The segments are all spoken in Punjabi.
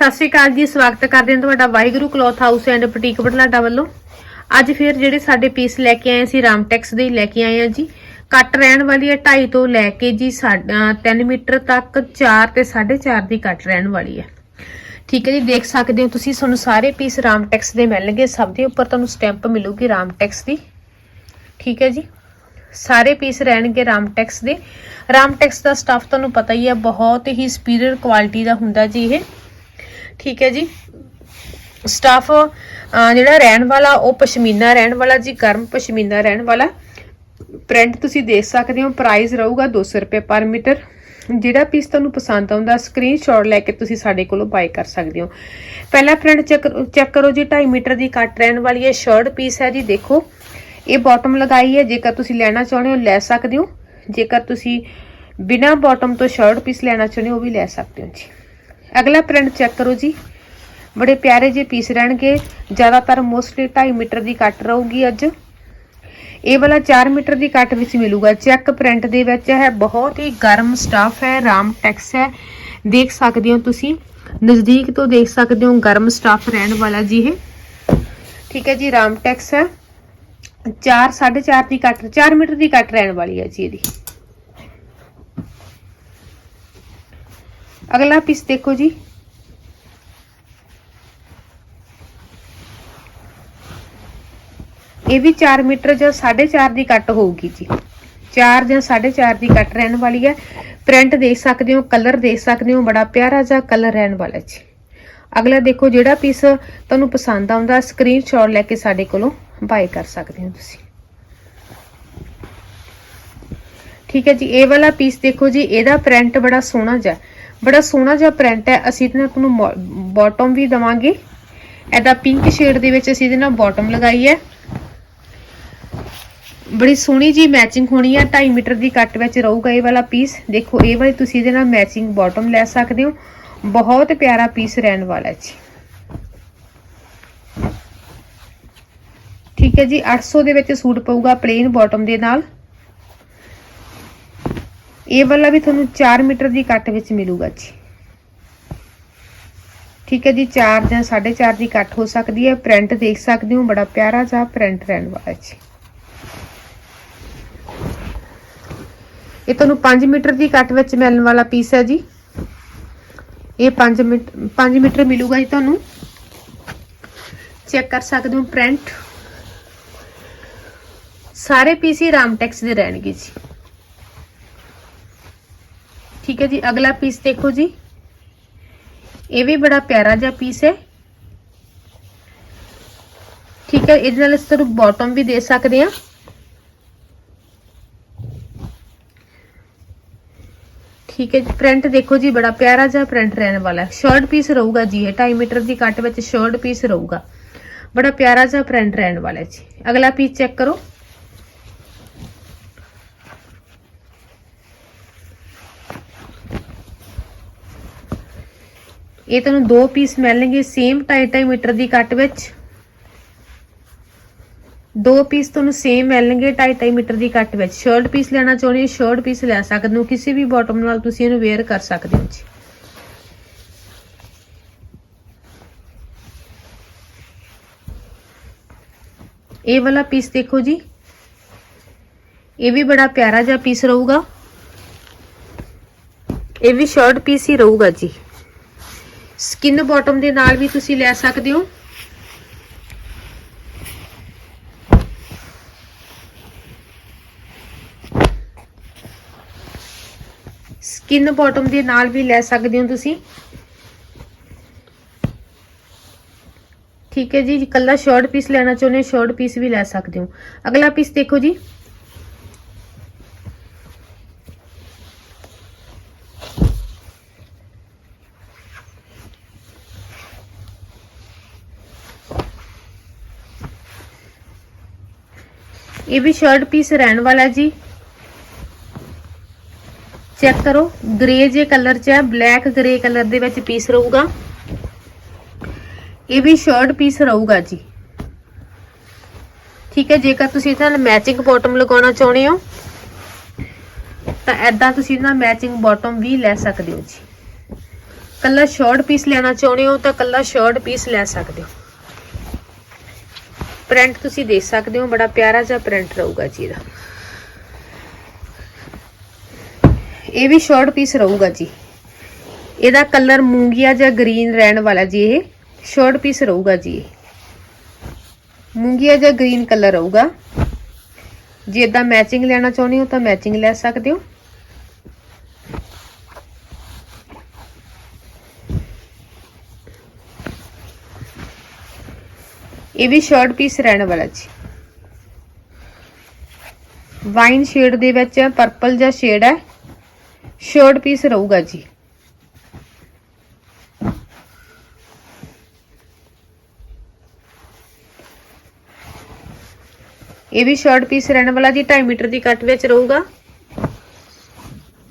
ਸਤਿ ਸ਼੍ਰੀ ਅਕਾਲ ਜੀ, ਸਵਾਗਤ ਕਰਦੇ ਹਾਂ ਤੁਹਾਡਾ Waheguru cloth house and boutique Budhlada ਵੱਲੋਂ। ਅੱਜ ਫਿਰ ਜਿਹੜੇ ਸਾਡੇ ਪੀਸ ਲੈ ਕੇ ਆਏ ਸੀ, ਰਾਮਟੈਕਸ ਦੇ ਹੀ ਲੈ ਕੇ ਆਏ ਆ ਜੀ। ਕੱਟ ਰਹਿਣ ਵਾਲੀ ਹੈ 2.5 ਤੋਂ ਲੈ ਕੇ ਜੀ 3 ਮੀਟਰ ਤੱਕ 4 ਤੇ 4.5 ਦੀ ਕੱਟ ਰਹਿਣ ਵਾਲੀ ਹੈ। ਠੀਕ ਹੈ ਜੀ, ਦੇਖ ਸਕਦੇ ਹੋ ਤੁਸੀਂ, ਤੁਹਾਨੂੰ ਸਾਰੇ ਪੀਸ ਰਾਮਟੈਕਸ ਦੇ ਮਿਲਣਗੇ। ਸਭ ਦੇ ਉੱਪਰ ਤੁਹਾਨੂੰ ਸਟੈਂਪ ਮਿਲੂਗੀ ਰਾਮਟੈਕਸ ਦੀ। ਠੀਕ ਹੈ ਜੀ, ਸਾਰੇ ਪੀਸ ਰਹਿਣਗੇ ਰਾਮਟੈਕਸ ਦੇ। ਰਾਮਟੈਕਸ ਦਾ ਸਟਾਫ ਤੁਹਾਨੂੰ ਪਤਾ ਹੀ ਹੈ, ਬਹੁਤ ਹੀ ਸੁਪੀਰੀਅਰ ਕੁਆਲਿਟੀ ਦਾ ਹੁੰਦਾ ਜੀ ਇਹ। ਠੀਕ ਹੈ ਜੀ। ਸਟਾਫ ਜਿਹੜਾ ਰਹਿਣ ਵਾਲਾ, ਉਹ ਪਸ਼ਮੀਨਾ ਰਹਿਣ ਵਾਲਾ ਜੀ, ਗਰਮ ਪਸ਼ਮੀਨਾ ਰਹਿਣ ਵਾਲਾ। ਪ੍ਰਿੰਟ ਤੁਸੀਂ ਦੇਖ ਸਕਦੇ ਹੋ ਪ੍ਰਾਈਸ ਰਹੂਗਾ 200 ਰੁਪਏ ਪਰ ਮੀਟਰ। ਜਿਹੜਾ ਪੀਸ ਤੁਹਾਨੂੰ ਪਸੰਦ ਆਉਂਦਾ ਸਕਰੀਨਸ਼ਾਟ ਲੈ ਕੇ ਤੁਸੀਂ ਸਾਡੇ ਕੋਲੋਂ ਬਾਈ ਕਰ ਸਕਦੇ ਹੋ। ਪਹਿਲਾ ਪ੍ਰਿੰਟ ਚੈੱਕ ਚੈੱਕ ਕਰੋ ਜੀ 2.5 ਮੀਟਰ ਦੀ ਕੱਟ ਰਹਿਣ ਵਾਲੀ ਹੈ ਸ਼ਰਟ ਪੀਸ ਹੈ ਜੀ, ਦੇਖੋ। ਇਹ ਬਾਟਮ ਲਗਾਈ ਹੈ, ਜੇਕਰ ਤੁਸੀਂ ਲੈਣਾ ਚਾਹੁੰਦੇ ਹੋ, ਲੈ ਸਕਦੇ ਹੋ। ਜੇਕਰ ਤੁਸੀਂ ਬਿਨਾ ਬਾਟਮ ਤੋਂ ਸ਼ਰਟ ਪੀਸ ਲੈਣਾ ਚਾਹੁੰਦੇ ਹੋ, ਉਹ ਵੀ ਲੈ ਸਕਦੇ ਹੋ ਜੀ। ਅਗਲਾ ਪ੍ਰਿੰਟ ਚੈੱਕ ਕਰੋ ਜੀ। ਬੜੇ ਪਿਆਰੇ ਜਿਹੇ ਪੀਸ ਰਹਿਣਗੇ। ਜ਼ਿਆਦਾਤਰ ਮੋਸਟਲੀ 2.5 ਮੀਟਰ ਦੀ ਕੱਟ ਰਹੂਗੀ ਅੱਜ। ਇਹ ਵਾਲਾ 4 ਮੀਟਰ ਦੀ ਕੱਟ ਵਿੱਚ ਮਿਲੂਗਾ। ਚੈੱਕ ਪ੍ਰਿੰਟ ਦੇ ਵਿੱਚ ਹੈ। ਬਹੁਤ ਹੀ ਗਰਮ ਸਟਾਫ ਹੈ। ਰਾਮ ਟੈਕਸ ਹੈ। ਦੇਖ ਸਕਦੇ ਹੋ ਤੁਸੀਂ। ਨਜ਼ਦੀਕ ਤੋਂ ਦੇਖ ਸਕਦੇ ਹੋ ਗਰਮ ਸਟਾਫ ਰਹਿਣ ਵਾਲਾ ਜੀ ਇਹ। ਠੀਕ ਹੈ ਜੀ ਰਾਮ ਟੈਕਸ ਹੈ। 4 4.5 ਦੀ ਕੱਟ 4 ਮੀਟਰ ਦੀ ਕੱਟ ਰਹਿਣ ਵਾਲੀ ਹੈ ਜੀ ਇਹਦੀ। ਅਗਲਾ ਪੀਸ ਦੇਖੋ ਜੀ। ਇਹ ਵੀ 4 ਮੀਟਰ ਜਾਂ 4.5 ਦੀ ਕੱਟ ਹੋਊਗੀ ਜੀ। 4 ਜਾਂ 4.5 ਦੀ ਕੱਟ ਰਹਿਣ ਵਾਲੀ ਹੈ। ਪ੍ਰਿੰਟ ਦੇਖ ਸਕਦੇ ਹੋ ਕਲਰ ਦੇਖ ਸਕਦੇ ਹੋ, ਬੜਾ ਪਿਆਰਾ ਜਿਹਾ ਕਲਰ ਰਹਿਣ ਵਾਲਾ ਜੀ। ਅਗਲਾ ਦੇਖੋ ਜਿਹੜਾ ਪੀਸ ਤੁਹਾਨੂੰ ਪਸੰਦ ਆਉਂਦਾ ਸਕਰੀਨਸ਼ਾਟ ਲੈ ਕੇ ਸਾਡੇ ਕੋਲੋਂ ਬਾਈ ਕਰ ਸਕਦੇ ਹੋ ਤੁਸੀਂ। ਠੀਕ ਹੈ ਜੀ, ਇਹ ਵਾਲਾ ਪੀਸ ਦੇਖੋ ਜੀ, ਇਹਦਾ ਪ੍ਰਿੰਟ ਬੜਾ ਸੋਹਣਾ ਜਿਹਾ ਬੜਾ ਸੋਹਣਾ ਜਿਹਾ ਪ੍ਰਿੰਟ ਹੈ। ਅਸੀਂ ਇਹਦੇ ਨਾਲ ਤੁਹਾਨੂੰ ਬਾਟਮ ਵੀ ਦਵਾਂਗੇ। ਇਹਦਾ ਪਿੰਕ ਸ਼ੇਡ ਦੇ ਵਿੱਚ ਅਸੀਂ ਇਹਦੇ ਨਾਲ ਬਾਟਮ ਲਗਾਈ ਹੈ। ਬੜੀ ਸੋਹਣੀ ਜੀ ਮੈਚਿੰਗ ਹੋਣੀ ਹੈ। 2.5 ਮੀਟਰ ਦੀ ਕੱਟ ਵਿੱਚ ਰਹੂਗਾ ਇਹ ਵਾਲਾ ਪੀਸ ਦੇਖੋ, ਇਹ ਵਾਲੀ ਤੁਸੀਂ ਇਹਦੇ ਨਾਲ ਮੈਚਿੰਗ ਬਾਟਮ ਲੈ ਸਕਦੇ ਹੋ। ਬਹੁਤ ਪਿਆਰਾ ਪੀਸ ਰਹਿਣ ਵਾਲਾ ਜੀ। ਠੀਕ ਹੈ ਜੀ 800 ਦੇ ਵਿੱਚ ਸੂਟ ਪਊਗਾ ਪਲੇਨ ਬਾਟਮ ਦੇ ਨਾਲ। ਇਹ ਵਾਲਾ ਵੀ ਤੁਹਾਨੂੰ 4 ਮੀਟਰ ਦੀ ਕੱਟ ਵਿੱਚ ਮਿਲੂਗਾ ਜੀ। ਠੀਕ ਹੈ ਜੀ 4 ਜਾਂ 4.5 ਦੀ ਕੱਟ ਹੋ ਸਕਦੀ ਹੈ। ਪ੍ਰਿੰਟ ਦੇਖ ਸਕਦੇ ਹੋ, ਬੜਾ ਪਿਆਰਾ ਜਿਹਾ ਪ੍ਰਿੰਟ ਰਹਿਣ ਵਾਲਾ ਜੀ। ਇਹ ਤੁਹਾਨੂੰ 5 ਮੀਟਰ ਦੀ ਕੱਟ ਵਿੱਚ ਮਿਲਣ ਵਾਲਾ ਪੀਸ ਹੈ ਜੀ। ਇਹ 5 ਮੀਟਰ 5 ਮੀਟਰ ਮਿਲੂਗਾ ਜੀ ਤੁਹਾਨੂੰ। ਚੈੱਕ ਕਰ ਸਕਦੇ ਹੋ ਪ੍ਰਿੰਟ ਸਾਰੇ ਪੀਸ ਹੀ ਰਾਮਟੈਕਸ ਦੇ ਰਹਿਣਗੇ ਜੀ। ਠੀਕ ਹੈ ਜੀ, ਅਗਲਾ ਪੀਸ ਦੇਖੋ ਜੀ। ਇਹ ਵੀ ਬੜਾ ਪਿਆਰਾ ਜਿਹਾ ਪੀਸ ਹੈ। ਠੀਕ ਹੈ, ਇਹਦੇ ਨਾਲ ਅਸੀਂ ਤੁਹਾਨੂੰ ਬਾਟਮ ਵੀ ਦੇ ਸਕਦੇ ਹਾਂ। ਠੀਕ ਹੈ ਜੀ ਪ੍ਰਿੰਟ ਦੇਖੋ ਜੀ, ਬੜਾ ਪਿਆਰਾ ਜਿਹਾ ਪ੍ਰਿੰਟ ਰਹਿਣ ਵਾਲਾ ਹੈ। ਸ਼ਰਟ ਪੀਸ ਰਹੂਗਾ ਜੀ ਇਹ 2.5 ਮੀਟਰ ਦੀ ਕੱਟ ਵਿੱਚ ਸ਼ਰਟ ਪੀਸ ਰਹੂਗਾ। ਬੜਾ ਪਿਆਰਾ ਜਿਹਾ ਪ੍ਰਿੰਟ ਰਹਿਣ ਵਾਲਾ ਹੈ ਜੀ। ਅਗਲਾ ਪੀਸ ਚੈੱਕ ਕਰੋ। ਇਹ ਤੁਹਾਨੂੰ ਦੋ ਪੀਸ ਮਿਲਣਗੇ ਸੇਮ 2.5 ਮੀਟਰ ਦੀ ਕੱਟ ਵਿੱਚ। ਦੋ ਪੀਸ ਤੁਹਾਨੂੰ ਸੇਮ ਮਿਲਣਗੇ 2.5 ਮੀਟਰ ਦੀ ਕੱਟ ਵਿੱਚ। ਸ਼ਰਟ ਪੀਸ ਲੈਣਾ ਚਾਹੁੰਦੇ ਹੋ ਸ਼ਰਟ ਪੀਸ ਲੈ ਸਕਦੇ ਹੋ, ਕਿਸੇ ਵੀ ਬਾਟਮ ਨਾਲ ਤੁਸੀਂ ਇਹਨੂੰ ਵੇਅਰ ਕਰ ਸਕਦੇ ਹੋ ਜੀ। ਇਹ ਵਾਲਾ ਪੀਸ ਦੇਖੋ ਜੀ। ਇਹ ਵੀ ਬੜਾ ਪਿਆਰਾ ਜਿਹਾ ਪੀਸ ਰਹੂਗਾ। ਇਹ ਵੀ ਸ਼ਰਟ ਪੀਸ ਹੀ ਰਹੂਗਾ ਜੀ। ਸਕਿਨ ਬਾਟਮ ਦੇ ਨਾਲ ਵੀ ਤੁਸੀਂ ਲੈ ਸਕਦੇ ਹੋ। ਸਕਿਨ ਬਾਟਮ ਦੇ ਨਾਲ ਵੀ ਲੈ ਸਕਦੇ ਹੋ ਤੁਸੀਂ। ਠੀਕ ਹੈ ਜੀ ਕੱਲਾ ਸ਼ਰਟ ਪੀਸ ਲੈਣਾ ਚਾਹੁੰਦੇ ਹੋ ਸ਼ਰਟ ਪੀਸ ਵੀ ਲੈ ਸਕਦੇ ਹੋ। ਅਗਲਾ ਪੀਸ ਦੇਖੋ ਜੀ। ਇਹ ਵੀ ਸ਼ਰਟ ਪੀਸ ਰਹਿਣ ਵਾਲਾ ਜੀ। ਚੈੱਕ ਕਰੋ ਗ੍ਰੇ ਜੇ ਕਲਰ ਚ ਹੈ ਬਲੈਕ ਗ੍ਰੇ ਕਲਰ ਦੇ ਵਿੱਚ ਪੀਸ ਰਹੂਗਾ। ਇਹ ਵੀ ਸ਼ਰਟ ਪੀਸ ਰਹੂਗਾ ਜੀ। ਠੀਕ ਹੈ, ਜੇਕਰ ਤੁਸੀਂ ਇਹਦੇ ਨਾਲ ਮੈਚਿੰਗ ਬਾਟਮ ਲਗਾਉਣਾ ਚਾਹੁੰਦੇ ਹੋ, ਤਾਂ ਐਦਾਂ ਤੁਸੀਂ ਇਹਦੇ ਨਾਲ ਮੈਚਿੰਗ ਬਾਟਮ ਵੀ ਲੈ ਸਕਦੇ ਹੋ ਜੀ। ਕੱਲਾ ਸ਼ਾਰਟ ਪੀਸ ਲੈਣਾ ਚਾਹੁੰਦੇ ਹੋ ਤਾਂ ਕੱਲਾ ਸ਼ਾਰਟ ਪੀਸ ਲੈ ਸਕਦੇ ਹੋ। ਪ੍ਰਿੰਟ ਤੁਸੀਂ ਦੇਖ ਸਕਦੇ ਹੋ, ਬੜਾ ਪਿਆਰਾ ਜਿਹਾ ਪ੍ਰਿੰਟ ਰਹੂਗਾ ਜੀ ਇਹਦਾ। ਇਹ ਵੀ ਸ਼ਾਰਟ ਪੀਸ ਰਹੂਗਾ ਜੀ। ਇਹਦਾ ਕਲਰ ਮੂੰਗੀਆ ਜਾਂ ਗ੍ਰੀਨ ਰਹਿਣ ਵਾਲਾ ਜੀ ਇਹ। ਸ਼ਾਰਟ ਪੀਸ ਰਹੂਗਾ ਜੀ ਇਹ। ਮੂੰਗੀਆ ਜਾਂ ਗ੍ਰੀਨ ਕਲਰ ਰਹੂਗਾ। ਜੇ ਇਦਾਂ ਮੈਚਿੰਗ ਲੈਣਾ ਚਾਹੁੰਦੇ ਹੋ ਤਾਂ ਮੈਚਿੰਗ ਲੈ ਸਕਦੇ ਹੋ। ਇਹ ਵੀ ਸ਼ਾਰਟ ਪੀਸ ਰਹਿਣ ਵਾਲਾ ਜੀ। ਵਾਈਨ ਸ਼ੇਡ ਦੇ ਵਿੱਚ ਪਰਪਲ ਜਿਹਾ ਸ਼ੇਡ ਹੈ। ਸ਼ਾਰਟ ਪੀਸ ਰਹੂਗਾ ਜੀ। ਇਹ ਵੀ ਸ਼ਾਰਟ ਪੀਸ ਰਹਿਣ ਵਾਲਾ ਜੀ 2.5 ਮੀਟਰ ਦੀ ਕੱਟ ਵਿੱਚ ਰਹੂਗਾ।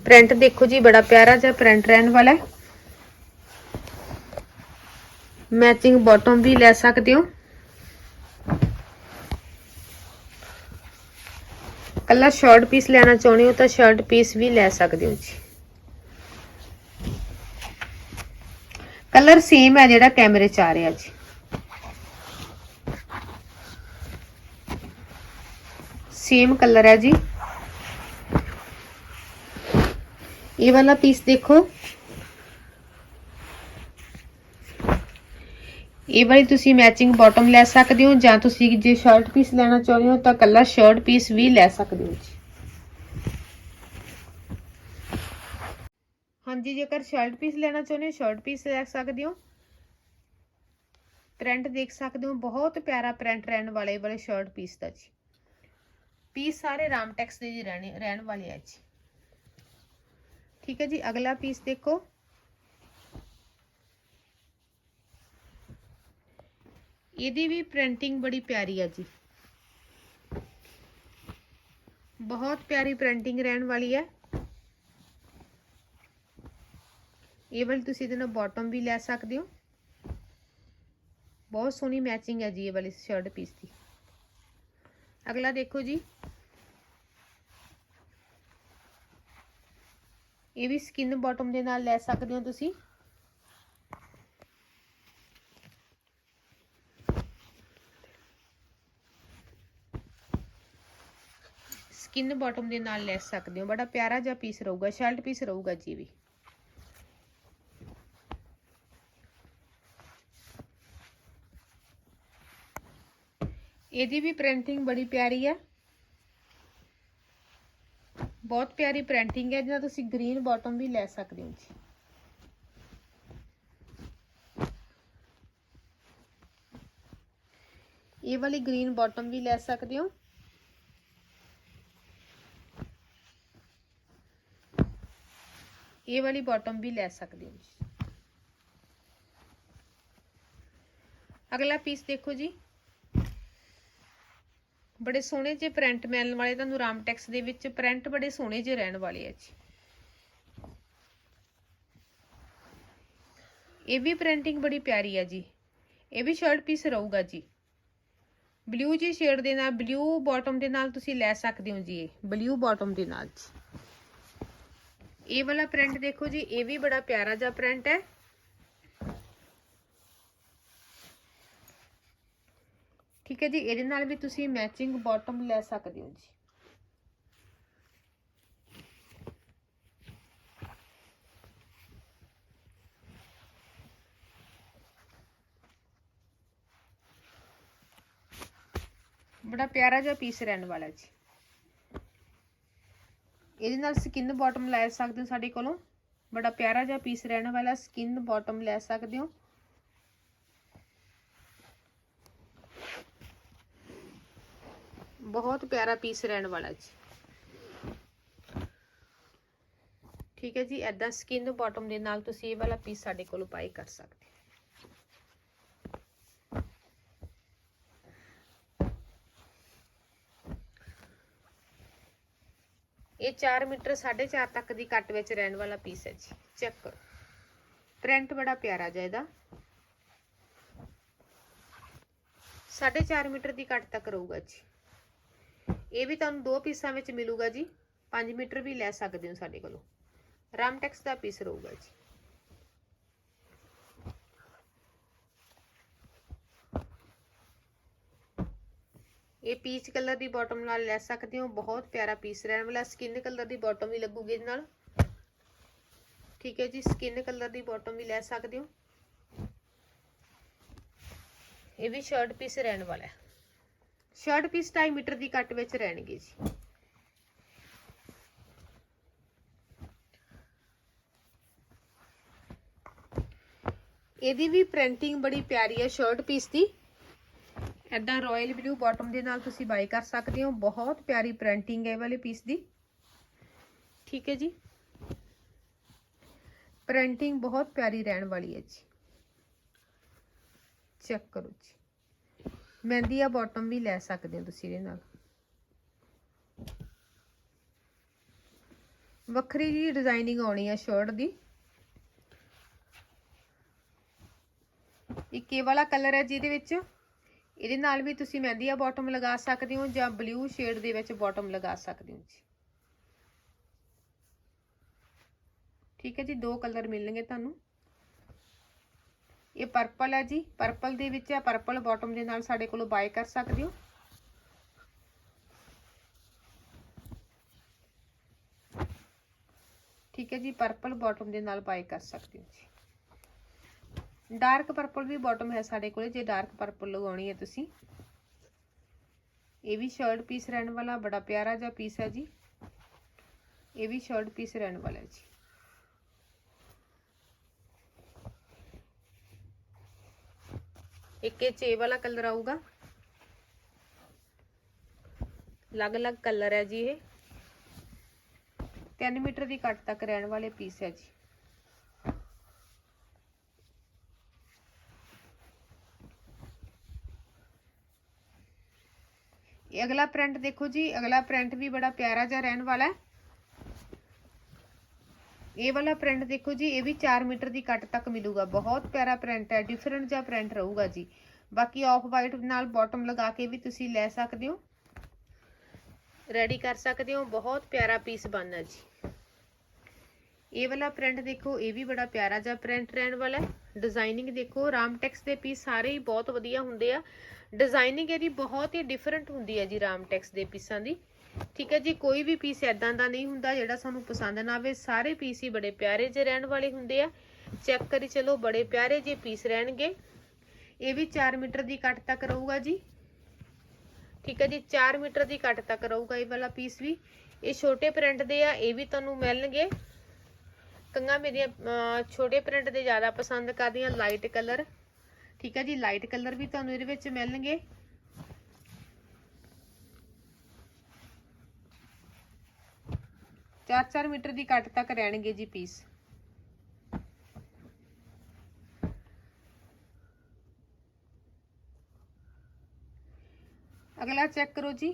ਪ੍ਰਿੰਟ ਦੇਖੋ ਜੀ, ਬੜਾ ਪਿਆਰਾ ਜਿਹਾ ਪ੍ਰਿੰਟ ਰਹਿਣ ਵਾਲਾ ਹੈ। ਮੈਚਿੰਗ ਬਾਟਮ ਵੀ ਲੈ ਸਕਦੇ ਹੋ। ਕੱਲਾ ਸ਼ਾਰਟ ਪੀਸ ਲੈਣਾ ਚਾਹੁੰਦੇ ਹੋ ਤਾਂ ਸ਼ਾਰਟ ਪੀਸ ਵੀ ਲੈ ਸਕਦੇ ਹੋ ਜੀ। ਕਲਰ ਸੇਮ ਹੈ ਜਿਹੜਾ ਕੈਮਰੇ 'ਚ ਆ ਰਿਹਾ ਜੀ। ਸੇਮ ਕਲਰ ਹੈ ਜੀ। ਇਹ ਵਾਲਾ ਪੀਸ ਦੇਖੋ। ਇਹ ਵਾਲੀ ਤੁਸੀਂ ਮੈਚਿੰਗ ਬਾਟਮ ਲੈ ਸਕਦੇ ਹੋ ਜਾਂ ਤੁਸੀਂ ਜੇ ਸ਼ਰਟ ਪੀਸ ਲੈਣਾ ਚਾਹੁੰਦੇ ਹੋ ਤਾਂ ਕੱਲਾ ਸ਼ਰਟ ਪੀਸ ਵੀ ਲੈ ਸਕਦੇ ਹੋ ਜੀ। ਹਾਂਜੀ, ਜੇਕਰ ਸ਼ਰਟ ਪੀਸ ਲੈਣਾ ਚਾਹੁੰਦੇ ਹੋ ਸ਼ਰਟ ਪੀਸ ਲੈ ਸਕਦੇ ਹੋ। ਪ੍ਰਿੰਟ ਦੇਖ ਸਕਦੇ ਹੋ, ਬਹੁਤ ਪਿਆਰਾ ਪ੍ਰਿੰਟ ਰਹਿਣ ਵਾਲੇ ਵਾਲੇ ਸ਼ਰਟ ਪੀਸ ਦਾ ਜੀ। ਪੀਸ ਸਾਰੇ ਰਾਮ ਟੈਕਸ ਦੇ ਜੀ ਰਹਿਣੇ ਰਹਿਣ ਵਾਲੇ ਆ ਜੀ। ਠੀਕ ਹੈ ਜੀ, ਅਗਲਾ ਪੀਸ ਦੇਖੋ। ਇਹਦੀ ਵੀ ਪ੍ਰਿੰਟਿੰਗ ਬੜੀ ਪਿਆਰੀ ਆ ਜੀ। ਬਹੁਤ ਪਿਆਰੀ ਪ੍ਰਿੰਟਿੰਗ ਰਹਿਣ ਵਾਲੀ ਹੈ ਇਹ ਵਾਲੀ ਤੁਸੀਂ ਇਹਦੇ ਨਾਲ ਬਾਟਮ ਵੀ ਲੈ ਸਕਦੇ ਹੋ। ਬਹੁਤ ਸੋਹਣੀ ਮੈਚਿੰਗ ਹੈ ਜੀ ਇਹ ਵਾਲੀ ਸ਼ਰਟ ਪੀਸ ਦੀ। ਅਗਲਾ ਦੇਖੋ ਜੀ। ਇਹ ਵੀ ਸਕਿਨ ਬਾਟਮ ਦੇ ਨਾਲ ਲੈ ਸਕਦੇ ਹੋ ਤੁਸੀਂ। ਸਕਿਨ ਬਾਟਮ ਦੇ ਨਾਲ ਲੈ ਸਕਦੇ ਹੋ। ਬੜਾ ਪਿਆਰਾ ਜਿਹਾ ਪੀਸ ਰਹੂਗਾ ਸ਼ਰਟ ਪੀਸ ਰਹੂਗਾ ਜੀ ਵੀ। ਇਹਦੀ ਵੀ ਪ੍ਰਿੰਟਿੰਗ ਬੜੀ ਪਿਆਰੀ ਹੈ ਬਹੁਤ ਪਿਆਰੀ ਪ੍ਰਿੰਟਿੰਗ ਹੈ ਜਿਹਦਾ ਤੁਸੀਂ ਗ੍ਰੀਨ ਬਾਟਮ ਵੀ ਲੈ ਸਕਦੇ ਹੋ ਜੀ। ਇਹ ਵਾਲੀ ਗ੍ਰੀਨ ਬਾਟਮ ਵੀ ਲੈ ਸਕਦੇ ਹੋ। ਇਹ ਵਾਲੀ ਬਾਟਮ ਵੀ ਲੈ ਸਕਦੇ ਹੋ ਜੀ। ਅਗਲਾ ਪੀਸ ਦੇਖੋ ਜੀ। ਬੜੇ ਸੋਹਣੇ ਜਿਹੇ ਪ੍ਰਿੰਟ ਮਿਲਣ ਵਾਲੇ, ਤੁਹਾਨੂੰ ਰਾਮਟੈਕਸ ਦੇ ਵਿੱਚ ਪ੍ਰਿੰਟ ਬੜੇ ਸੋਹਣੇ ਜਿਹੇ ਰਹਿਣ ਵਾਲੇ ਆ ਜੀ। ਇਹ ਵੀ ਪ੍ਰਿੰਟਿੰਗ ਬੜੀ ਪਿਆਰੀ ਆ ਜੀ। ਇਹ ਵੀ ਸ਼ਰਟ ਪੀਸ ਰਹੂਗਾ ਜੀ। ਬਲੂ ਜੀ ਸ਼ੇਡ ਦੇ ਨਾਲ ਬਲੂ ਬਾਟਮ ਦੇ ਨਾਲ ਤੁਸੀਂ ਲੈ ਸਕਦੇ ਹੋ ਜੀ ਇਹ। ਬਲੂ ਬਾਟਮ ਦੇ ਨਾਲ ਜੀ। ਇਹ ਵਾਲਾ ਪ੍ਰਿੰਟ ਦੇਖੋ ਜੀ, ਇਹ ਵੀ ਬੜਾ ਪਿਆਰਾ ਜਿਹਾ ਪ੍ਰਿੰਟ ਹੈ। ਠੀਕ ਹੈ ਜੀ, ਇਹਦੇ ਨਾਲ ਵੀ ਤੁਸੀਂ ਮੈਚਿੰਗ ਬਾਟਮ ਲੈ ਸਕਦੇ ਹੋ ਜੀ। ਬੜਾ ਪਿਆਰਾ ਜਿਹਾ ਪੀਸ ਰਹਿਣ ਵਾਲਾ ਜੀ। ਇਹਦੇ ਨਾਲ ਸਕਿਨ ਬਾਟਮ ਲੈ ਸਕਦੇ ਹੋ ਸਾਡੇ ਕੋਲੋਂ। ਬੜਾ ਪਿਆਰਾ ਜਿਹਾ ਪੀਸ ਰਹਿਣ ਵਾਲਾ ਸਕਿਨ ਬਾਟਮ ਲੈ ਸਕਦੇ ਹੋ। ਬਹੁਤ ਪਿਆਰਾ ਪੀਸ ਰਹਿਣ ਵਾਲਾ ਜੀ। ਠੀਕ ਹੈ ਜੀ ਐਦਾਂ ਸਕਿਨ ਬਾਟਮ ਦੇ ਨਾਲ ਤੁਸੀਂ ਇਹ ਵਾਲਾ ਪੀਸ ਸਾਡੇ ਕੋਲੋਂ ਬਾਈ ਕਰ ਸਕਦੇ ਇਹ 4 ਮੀਟਰ 4.5 ਤੱਕ ਦੀ ਕੱਟ ਵਿੱਚ ਰਹਿਣ ਵਾਲਾ ਪੀਸ ਹੈ ਜੀ। ਚੈੱਕ ਕਰੋ। ਪ੍ਰਿੰਟ ਬੜਾ ਪਿਆਰਾ ਜਿਹਾ ਇਹਦਾ। 4.5 ਮੀਟਰ ਦੀ ਕੱਟ ਤੱਕ ਰਹੂਗਾ ਜੀ। ਇਹ ਵੀ ਤੁਹਾਨੂੰ ਦੋ ਪੀਸਾਂ ਵਿੱਚ ਮਿਲੂਗਾ ਜੀ। 5 ਮੀਟਰ ਵੀ ਲੈ ਸਕਦੇ ਹੋ ਸਾਡੇ ਕੋਲੋਂ। ਰਾਮਟੈਕਸ ਦਾ ਪੀਸ ਰਹੂਗਾ ਜੀ। ਇਹ ਪੀਚ ਕਲਰ ਦੀ ਬਾਟਮ ਨਾਲ ਲੈ ਸਕਦੇ ਹੋ, ਬਹੁਤ ਪਿਆਰਾ ਪੀਸ ਰਹਿਣ ਵਾਲਾ ਸਕਿਨ ਕਲਰ ਦੀ ਬਾਟਮ ਵੀ ਲੱਗੂਗੀ ਇਹਦੇ ਨਾਲ। ਠੀਕ ਹੈ ਜੀ ਸਕਿਨ ਕਲਰ ਦੀ ਬਾਟਮ ਵੀ ਲੈ ਸਕਦੇ ਹੋ। ਇਹ ਵੀ ਸ਼ਰਟ ਪੀਸ ਰਹਿਣ ਵਾਲਾ ਹੈ। ਸ਼ਰਟ ਪੀਸ 2.5 ਮੀਟਰ ਦੀ ਕੱਟ ਵਿੱਚ ਰਹਿਣਗੇ ਜੀ। ਇਹਦੀ ਵੀ ਪ੍ਰਿੰਟਿੰਗ ਬੜੀ ਪਿਆਰੀ ਹੈ ਸ਼ਰਟ ਪੀਸ ਦੀ। ਐਦਾਂ ਰਾਇਲ ਬਲੂ ਬਾਟਮ ਦੇ ਨਾਲ ਤੁਸੀਂ ਬਾਈ ਕਰ ਸਕਦੇ ਹੋ। ਬਹੁਤ ਪਿਆਰੀ ਪ੍ਰਿੰਟਿੰਗ ਹੈ ਇਹ ਵਾਲੇ ਪੀਸ ਦੀ। ਠੀਕ ਹੈ ਜੀ। ਪ੍ਰਿੰਟਿੰਗ ਬਹੁਤ ਪਿਆਰੀ ਰਹਿਣ ਵਾਲੀ ਹੈ ਜੀ। ਚੈੱਕ ਕਰੋ ਜੀ। ਮਹਿੰਦੀ ਆ ਬਾਟਮ ਵੀ ਲੈ ਸਕਦੇ ਹੋ ਤੁਸੀਂ ਇਹਦੇ ਨਾਲ। ਵੱਖਰੀ ਜੀ ਡਿਜ਼ਾਈਨਿੰਗ ਆਉਣੀ ਆ ਸ਼ਰਟ ਦੀ। ਇੱਕ ਇਹ ਵਾਲਾ ਕਲਰ ਹੈ ਜਿਹਦੇ ਵਿੱਚ ਇਹਦੇ ਨਾਲ ਵੀ ਤੁਸੀਂ ਮਹਿੰਦੀ ਆ ਬਾਟਮ ਲਗਾ ਸਕਦੇ ਹੋ ਜਾਂ ਬਲੂ ਸ਼ੇਡ ਦੇ ਵਿੱਚ ਬਾਟਮ ਲਗਾ ਸਕਦੇ ਹੋ ਜੀ। ਠੀਕ ਹੈ ਜੀ, ਦੋ ਕਲਰ ਮਿਲਣਗੇ ਤੁਹਾਨੂੰ। ਇਹ ਪਰਪਲ ਹੈ ਜੀ ਪਰਪਲ ਦੇ ਵਿੱਚ ਆ ਪਰਪਲ ਬਾਟਮ ਦੇ ਨਾਲ ਸਾਡੇ ਕੋਲੋਂ ਬਾਏ ਕਰ ਸਕਦੇ ਹੋ। ਠੀਕ ਹੈ ਜੀ ਪਰਪਲ ਬਾਟਮ ਦੇ ਨਾਲ ਬਾਏ ਕਰ ਸਕਦੇ ਹੋ ਜੀ। ਡਾਰਕ ਪਰਪਲ ਵੀ ਬਾਟਮ ਹੈ ਸਾਡੇ ਕੋਲੇ ਜੇ ਡਾਰਕ ਪਰਪਲ ਲਗਾਉਣੀ ਹੈ ਤੁਸੀਂ ਇਹ ਵੀ ਸ਼ਰਟ ਪੀਸ ਰਹਿਣ ਵਾਲਾ ਬੜਾ ਪਿਆਰਾ ਜਿਹਾ ਪੀਸ ਹੈ ਜੀ ਇਹ ਵੀ ਸ਼ਰਟ ਪੀਸ ਰਹਿਣ ਵਾਲਾ ਹੈ ਜੀ ਇੱਕ ਇਹ ਚੇ ਵਾਲਾ ਕਲਰ ਆਊਗਾ ਅਲੱਗ-ਅਲੱਗ ਕਲਰ ਹੈ ਜੀ ਇਹ 3 ਮੀਟਰ ਦੀ ਕੱਟ ਤੱਕ ਰਹਿਣ ਵਾਲੇ ਪੀਸ ਹੈ ਜੀ ਇਹ ਅਗਲਾ ਪ੍ਰਿੰਟ ਦੇਖੋ ਜੀ, ਅਗਲਾ ਪ੍ਰਿੰਟ ਵੀ ਬੜਾ ਪਿਆਰਾ ਜਿਹਾ ਰਹਿਣ ਵਾਲਾ ਹੈ। ਇਹ ਵਾਲਾ ਪ੍ਰਿੰਟ ਦੇਖੋ ਜੀ, ਇਹ ਵੀ 4 ਮੀਟਰ ਦੀ ਕੱਟ ਤੱਕ ਮਿਲੂਗਾ। ਬਹੁਤ ਪਿਆਰਾ ਪ੍ਰਿੰਟ ਹੈ ਡਿਫਰੈਂਟ ਜਿਹਾ ਪ੍ਰਿੰਟ ਰਹੂਗਾ ਜੀ। ਬਾਕੀ ਆਫ ਵਾਈਟ ਨਾਲ ਬਾਟਮ ਲਗਾ ਕੇ ਵੀ ਤੁਸੀਂ ਲੈ ਸਕਦੇ ਹੋ। ਰੈਡੀ ਕਰ ਸਕਦੇ ਹੋ, ਬਹੁਤ ਪਿਆਰਾ ਪੀਸ ਬਣਨਾ ਜੀ। ਇਹ ਵਾਲਾ ਪ੍ਰਿੰਟ ਦੇਖੋ, ਇਹ ਵੀ ਬੜਾ ਪਿਆਰਾ ਜਿਹਾ ਪ੍ਰਿੰਟ ਰਹਿਣ ਵਾਲਾ ਹੈ। ਡਿਜ਼ਾਈਨਿੰਗ ਦੇਖੋ, ਰਾਮਟੈਕਸ ਦੇ ਪੀਸ ਸਾਰੇ ਹੀ ਬਹੁਤ ਵਧੀਆ ਹੁੰਦੇ ਆ। ਡਿਜ਼ਾਈਨਿੰਗ ਇਹਦੀ ਬਹੁਤ ਹੀ ਡਿਫਰੈਂਟ ਹੁੰਦੀ ਹੈ ਜੀ ਰਾਮ ਟੈਕਸ ਦੇ ਪੀਸਾਂ ਦੀ। ਠੀਕ ਹੈ ਜੀ, ਕੋਈ ਵੀ ਪੀਸ ਐਦਾਂ ਦਾ ਨਹੀਂ ਹੁੰਦਾ ਜਿਹੜਾ ਸਾਨੂੰ ਪਸੰਦ ਨਾ ਆਵੇ। ਸਾਰੇ ਪੀਸ ਹੀ ਬੜੇ ਪਿਆਰੇ ਜਿਹੇ ਰਹਿਣ ਵਾਲੇ ਹੁੰਦੇ ਆ। ਚੈੱਕ ਕਰੀ ਚਲੋ, ਬੜੇ ਪਿਆਰੇ ਜਿਹੇ ਪੀਸ ਰਹਿਣਗੇ। ਇਹ ਵੀ 4 ਮੀਟਰ ਦੀ ਕੱਟ ਤੱਕ ਰਹੂਗਾ ਜੀ। ਠੀਕ ਹੈ ਜੀ 4 ਮੀਟਰ ਦੀ ਕੱਟ ਤੱਕ ਰਹੂਗਾ ਇਹ ਵਾਲਾ ਪੀਸ ਵੀ। ਇਹ ਛੋਟੇ ਪ੍ਰਿੰਟ ਦੇ ਆ, ਇਹ ਵੀ ਤੁਹਾਨੂੰ ਮਿਲਣਗੇ। ਕੰਗਾ ਮੇਰੀਆਂ ਛੋਟੇ ਪ੍ਰਿੰਟ ਦੇ ਜ਼ਿਆਦਾ ਪਸੰਦ ਕਰਦੀਆਂ ਲਾਈਟ ਕਲਰ ਠੀਕ ਹੈ ਜੀ ਲਾਈਟ ਕਲਰ ਵੀ ਤੁਹਾਨੂੰ ਇਹਦੇ ਵਿੱਚ ਮਿਲਣਗੇ। ਚਾਰ ਚਾਰ ਮੀਟਰ ਦੀ ਕੱਟ ਤੱਕ ਰਹਿਣਗੇ ਜੀ ਪੀਸ ਅਗਲਾ ਚੈੱਕ ਕਰੋ ਜੀ।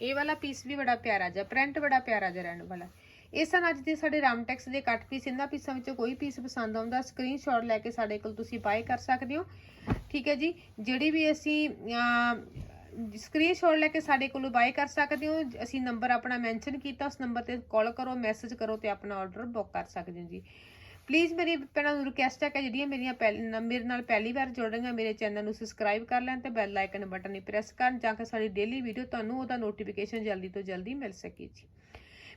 ਇਹ ਵਾਲਾ ਪੀਸ ਵੀ ਬੜਾ ਪਿਆਰਾ ਜਿਹਾ ਪ੍ਰਿੰਟ ਬੜਾ ਪਿਆਰਾ ਜਿਹਾ ਰਹਿਣ ਵਾਲਾ। ਇਹ ਸਨ ਅੱਜ ਦੇ ਸਾਡੇ ਰਾਮਟੈਕਸ ਦੇ ਕੱਟ ਪੀਸ ਇਹਨਾਂ ਪੀਸਾਂ ਵਿੱਚੋਂ ਕੋਈ ਪੀਸ ਪਸੰਦ ਆਉਂਦਾ ਸਕਰੀਨਸ਼ਾਟ ਲੈ ਕੇ ਸਾਡੇ ਕੋਲ ਤੁਸੀਂ ਬਾਏ ਕਰ ਸਕਦੇ ਹੋ। ਠੀਕ ਹੈ ਜੀ, ਜਿਹੜੀ ਵੀ ਅਸੀਂ ਸਕਰੀਨਸ਼ਾਟ ਲੈ ਕੇ ਸਾਡੇ ਕੋਲ ਬਾਏ ਕਰ ਸਕਦੇ ਹੋ, ਅਸੀਂ ਨੰਬਰ ਆਪਣਾ ਮੈਂਸ਼ਨ ਕੀਤਾ, ਉਸ ਨੰਬਰ ਤੇ ਕਾਲ ਕਰੋ ਮੈਸੇਜ ਕਰੋ ਤੇ ਆਪਣਾ ਆਰਡਰ ਬੁੱਕ ਕਰ ਸਕਦੇ ਹੋ ਜੀ। ਪਲੀਜ਼ ਮੇਰੀ ਭੈਣਾਂ ਨੂੰ ਰਿਕਵੈਸਟ ਹੈ ਕਿ ਜਿਹੜੀਆਂ ਮੇਰੀਆਂ ਪਹਿਲ- ਮੇਰੇ ਨਾਲ ਪਹਿਲੀ ਵਾਰ ਜੁੜ ਰਹੀਆਂ, ਮੇਰੇ ਚੈਨਲ ਨੂੰ ਸਬਸਕ੍ਰਾਈਬ ਕਰ ਲੈਣ ਤੇ ਬੈਲ ਆਈਕਨ ਬਟਨ ਨੂੰ ਪ੍ਰੈਸ ਕਰਨ, ਜਾਂ ਕਿ ਸਾਡੀ ਡੇਲੀ ਵੀਡੀਓ ਤੁਹਾਨੂੰ ਉਹਦਾ ਨੋਟੀਫਿਕੇਸ਼ਨ ਜਲਦੀ ਤੋਂ ਜਲਦੀ ਮਿਲ ਸਕੇ ਜੀ।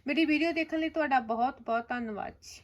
ਮੇਰੀ ਵੀਡੀਓ ਦੇਖਣ ਲਈ ਤੁਹਾਡਾ ਬਹੁਤ ਬਹੁਤ ਧੰਨਵਾਦ ਜੀ।